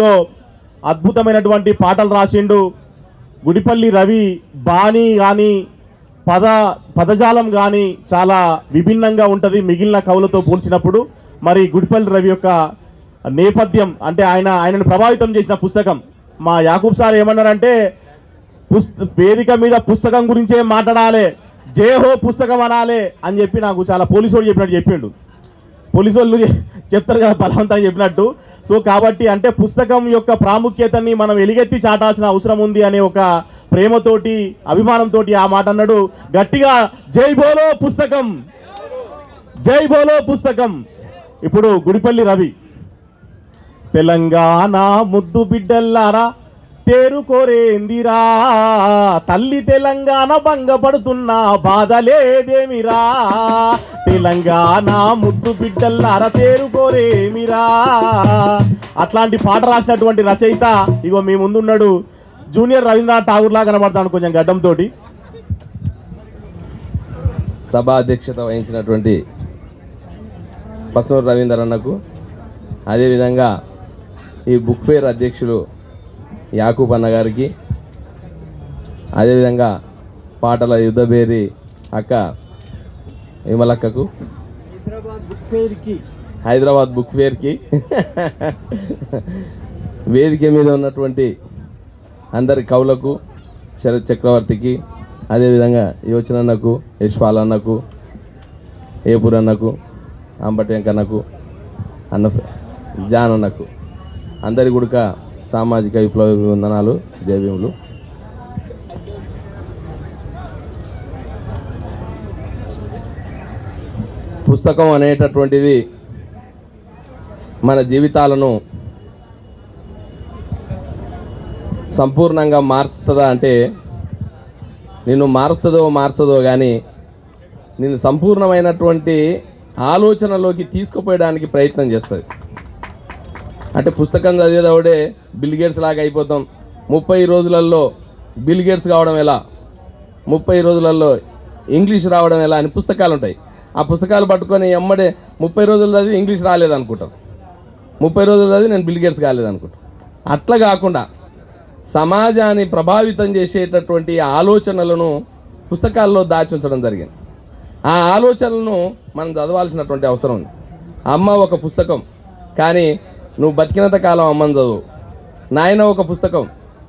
లో అద్భుతమైనటువంటి పాటలు రాసిండు గుడిపల్లి రవి బాణి కానీ పద పదజాలం కానీ చాలా విభిన్నంగా ఉంటుంది మిగిలిన కవులతో పోల్చినప్పుడు. మరి గుడిపల్లి రవి యొక్క నేపథ్యం అంటే ఆయన ఆయనను ప్రభావితం చేసిన పుస్తకం. మా యాకూబ్ సార్ ఏమన్నారంటే పుస్త వేదిక మీద పుస్తకం గురించే మాట్లాడాలి జయహో పుస్తకం అనాలి అని చెప్పి నాకు చాలా పోలీసు వాడు చెప్పినట్టు చెప్పిండు. పోలీసు వాళ్ళు చెప్తారు కదా బలవంతం చెప్పినట్టు. సో కాబట్టి అంటే పుస్తకం యొక్క ప్రాముఖ్యతని మనం ఎలిగెత్తి చాటాల్సిన అవసరం ఉంది అనే ఒక ప్రేమతోటి అభిమానంతో ఆ మాట అన్నాడు. గట్టిగా జై బోలో పుస్తకం. జై బోలో పుస్తకం. ఇప్పుడు గుడిపల్లి రవి. తెలంగాణ ముద్దు బిడ్డల్లారా తేరుకోరేందిరా తల్లి తెలంగాణ భంగపడుతున్న బాధ లేదేమిరా తెలంగాణ ముద్దు బిడ్డల్లారా తేరుకోరేమిరా అట్లాంటి పాట రాసినటువంటి రచయిత ఇగో మీ ముందున్నాడు జూనియర్ రవీంద్రనాథ్ ఠాగూర్ లాగా కనబడతాను కొంచెం గడ్డంతో సభ అధ్యక్షత వహించినటువంటి పసునూరు రవీందర్ అన్నకు అదేవిధంగా ఈ బుక్ ఫేర్ అధ్యక్షులు యాకూబ్ అన్న గారికి. అదేవిధంగా పాటల యుద్ధబేరి అక్క విమలక్కకు. హైదరాబాద్ బుక్ ఫేర్కి. వేదిక మీద ఉన్నటువంటి అందరి కవులకు శరత్ చక్రవర్తికి అదేవిధంగా యోచనన్నకు యశ్పాల్ అన్నకు ఏపూర్ అన్నకు అంబటి వెంకన్నకు అన్న జాన్ అన్నకు. అందరి గుడక సామాజిక విప్లవ వందనాలు జయభీములు. పుస్తకం అనేటటువంటిది మన జీవితాలను సంపూర్ణంగా మార్చుతుందా అంటే నిన్ను మారుస్తుందో మార్చదో కానీ నేను సంపూర్ణమైనటువంటి ఆలోచనలోకి తీసుకుపోయడానికి ప్రయత్నం చేస్తుంది. అంటే పుస్తకం చదివేదవుడే బిల్ గేట్స్ లాగా అయిపోతాం. ముప్పై రోజులలో బిల్ గేట్స్ కావడం ఎలా? ముప్పై రోజులలో ఇంగ్లీష్ రావడం ఎలా అని పుస్తకాలు ఉంటాయి. ఆ పుస్తకాలు పట్టుకొని ఎమ్మడే ముప్పై రోజులు చదివి ఇంగ్లీష్ రాలేదనుకుంటాం. ముప్పై రోజులు చదివి నేను బిల్ గేట్స్ కాలేదనుకుంటాం. అట్లా కాకుండా సమాజాన్ని ప్రభావితం చేసేటటువంటి ఆలోచనలను పుస్తకాల్లో దాచి ఉంచడం జరిగింది. ఆ ఆలోచనలను మనం చదవాల్సినటువంటి అవసరం ఉంది. అమ్మ ఒక పుస్తకం కానీ నువ్వు బతికినంత కాలం అమ్మని చదువు. నాయన ఒక పుస్తకం.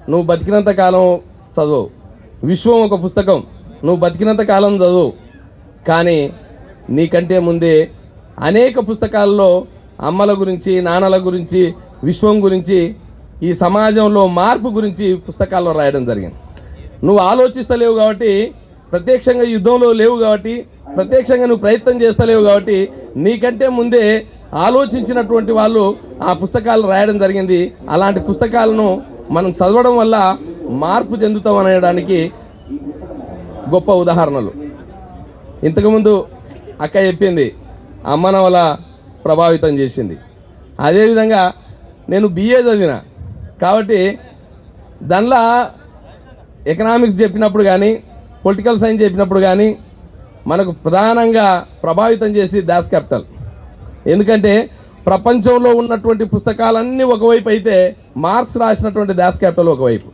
నువ్వు బతికినంత కాలం చదువు. విశ్వం ఒక పుస్తకం. నువ్వు బతికినంత కాలం చదువు. కానీ నీకంటే ముందే అనేక పుస్తకాల్లో అమ్మల గురించి నాన్నల గురించి విశ్వం గురించి ఈ సమాజంలో మార్పు గురించి పుస్తకాల్లో రాయడం జరిగింది. నువ్వు ఆలోచిస్తలేవు కాబట్టి ప్రత్యక్షంగా యుద్ధంలో లేవు కాబట్టి ప్రత్యక్షంగా నువ్వు ప్రయత్నం చేస్తలేవు కాబట్టి నీకంటే ముందే ఆలోచించినటువంటి వాళ్ళు ఆ పుస్తకాలు రాయడం జరిగింది. అలాంటి పుస్తకాలను మనం చదవడం వల్ల మార్పు చెందుతాం అనేయడానికి గొప్ప ఉదాహరణలు. ఇంతకుముందు అక్క చెప్పింది అమ్మన వల్ల ప్రభావితం చేసింది. అదేవిధంగా నేను బిఏ చదివిన. కాబట్టి దానిలో ఎకనామిక్స్ చెప్పినప్పుడు కానీ పొలిటికల్ సైన్స్ చెప్పినప్పుడు కానీ మనకు ప్రధానంగా ప్రభావితం చేసి దాస్ క్యాపిటల్. ఎందుకంటే ప్రపంచంలో ఉన్నటువంటి పుస్తకాలన్నీ ఒకవైపు అయితే మార్క్స్ రాసినటువంటి దాస్ క్యాపిటల్ ఒకవైపు.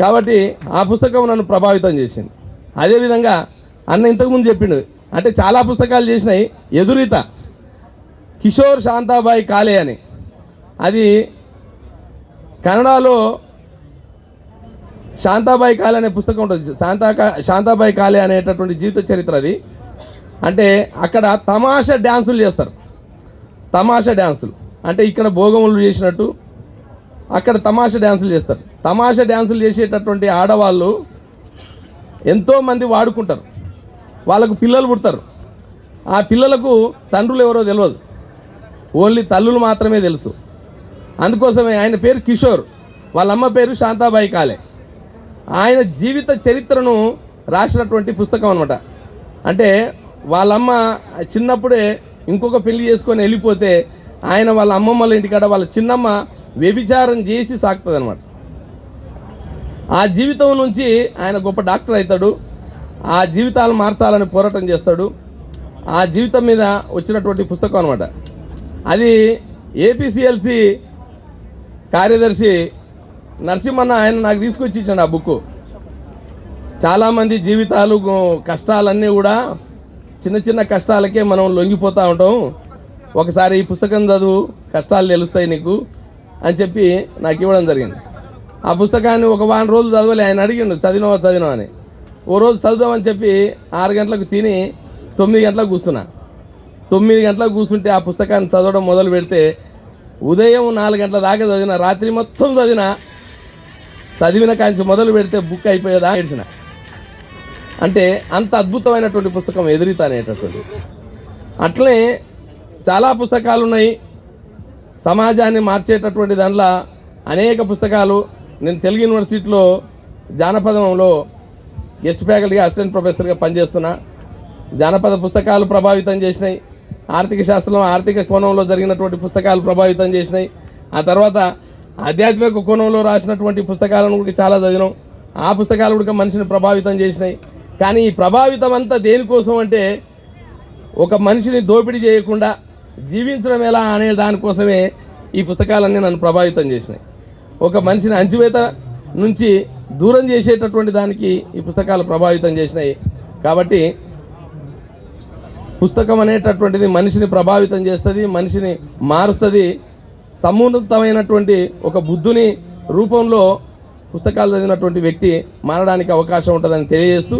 కాబట్టి ఆ పుస్తకం నన్ను ప్రభావితం చేసింది. అదేవిధంగా అన్న ఇంతకుముందు చెప్పిండు అంటే చాలా పుస్తకాలు చేసినాయి ఎదురీత కిషోర్ శాంతాబాయి కాలే అని. అది కన్నడలో శాంతాబాయి కాలే అనే పుస్తకం ఉంటుంది. శాంతా శాంతాబాయి కాలే అనేటటువంటి జీవిత చరిత్ర అది. అంటే అక్కడ తమాషా డ్యాన్సులు చేస్తారు. తమాషా డ్యాన్సులు. అంటే ఇక్కడ భోగములు చేసినట్టు అక్కడ తమాషా డ్యాన్సులు చేస్తారు. తమాషా డ్యాన్సులు చేసేటటువంటి ఆడవాళ్ళు ఎంతోమంది వాడుకుంటారు. వాళ్ళకు పిల్లలు పుడతారు. ఆ పిల్లలకు తండ్రులు ఎవరో తెలియదు ఓన్లీ తల్లులు మాత్రమే తెలుసు. అందుకోసమే ఆయన పేరు కిషోర్. వాళ్ళ అమ్మ పేరు శాంతాబాయి కాలే. ఆయన జీవిత చరిత్రను రాసినటువంటి పుస్తకం అనమాట అంటే వాళ్ళమ్మ చిన్నప్పుడే ఇంకొక పెళ్ళి చేసుకొని వెళ్ళిపోతే ఆయన వాళ్ళ అమ్మమ్మల ఇంటికాడ వాళ్ళ చిన్నమ్మ వ్యభిచారం చేసి సాగుతుంది అనమాట ఆ జీవితం నుంచి ఆయన గొప్ప డాక్టర్ అవుతాడు. ఆ జీవితాలు మార్చాలని పోరాటం చేస్తాడు. ఆ జీవితం మీద వచ్చినటువంటి పుస్తకం అనమాట అది ఏపీసీఎల్సి కార్యదర్శి నరసింహన్న ఆయన నాకు తీసుకొచ్చి ఇచ్చాడు ఆ బుక్ చాలామంది జీవితాలు కష్టాలన్నీ కూడా చిన్న చిన్న కష్టాలకే మనం లొంగిపోతూ ఉంటాం. ఒకసారి ఈ పుస్తకం చదువు కష్టాలు తెలుస్తాయి నీకు అని చెప్పి నాకు ఇవ్వడం జరిగింది. ఆ పుస్తకాన్ని ఒక వారం రోజులు చదవలే ఆయన అడిగిండు చదివినావా చదివినా అని. ఓ రోజు చదువుదామని చెప్పి ఆరు గంటలకు తిని తొమ్మిది గంటలకు కూర్చున్నా. తొమ్మిది గంటలకు కూర్చుంటే ఆ పుస్తకాన్ని చదవడం మొదలు పెడితే ఉదయం నాలుగు గంటల దాకా చదివిన రాత్రి మొత్తం చదివిన చదివిన కాంచి మొదలు పెడితే బుక్ అయిపోయేదా ఏడ్చిన. అంటే అంత అద్భుతమైనటువంటి పుస్తకం ఎదురీత అనేటటువంటి అట్లే చాలా పుస్తకాలు ఉన్నాయి సమాజాన్ని మార్చేటటువంటి దాంట్లో అనేక పుస్తకాలు నేను తెలుగు యూనివర్సిటీలో జానపదంలో గెస్ట్ ఫ్యాకల్టీగా అసిస్టెంట్ ప్రొఫెసర్గా పనిచేస్తున్నా. జానపద పుస్తకాలు ప్రభావితం చేసినాయి. ఆర్థిక శాస్త్రంలో ఆర్థిక కోణంలో జరిగినటువంటి పుస్తకాలు ప్రభావితం చేసినాయి. ఆ తర్వాత ఆధ్యాత్మిక కోణంలో రాసినటువంటి పుస్తకాలను కూడా చాలా చదివినాం. ఆ పుస్తకాలు కూడా మనిషిని ప్రభావితం చేసినాయి. కానీ ఈ ప్రభావితం అంతా దేనికోసం అంటే ఒక మనిషిని దోపిడీ చేయకుండా జీవించడం ఎలా అనే దానికోసమే ఈ పుస్తకాలన్నీ నన్ను ప్రభావితం చేసినాయి. ఒక మనిషిని అంచువేత నుంచి దూరం చేసేటటువంటి దానికి ఈ పుస్తకాలు ప్రభావితం చేసినాయి. కాబట్టి పుస్తకం అనేటటువంటిది మనిషిని ప్రభావితం చేస్తుంది మనిషిని మారుస్తుంది. సమున్నతమైనటువంటి ఒక బుద్ధుని రూపంలో పుస్తకాలు చదివినటువంటి వ్యక్తి మారడానికి అవకాశం ఉంటుందని తెలియజేస్తూ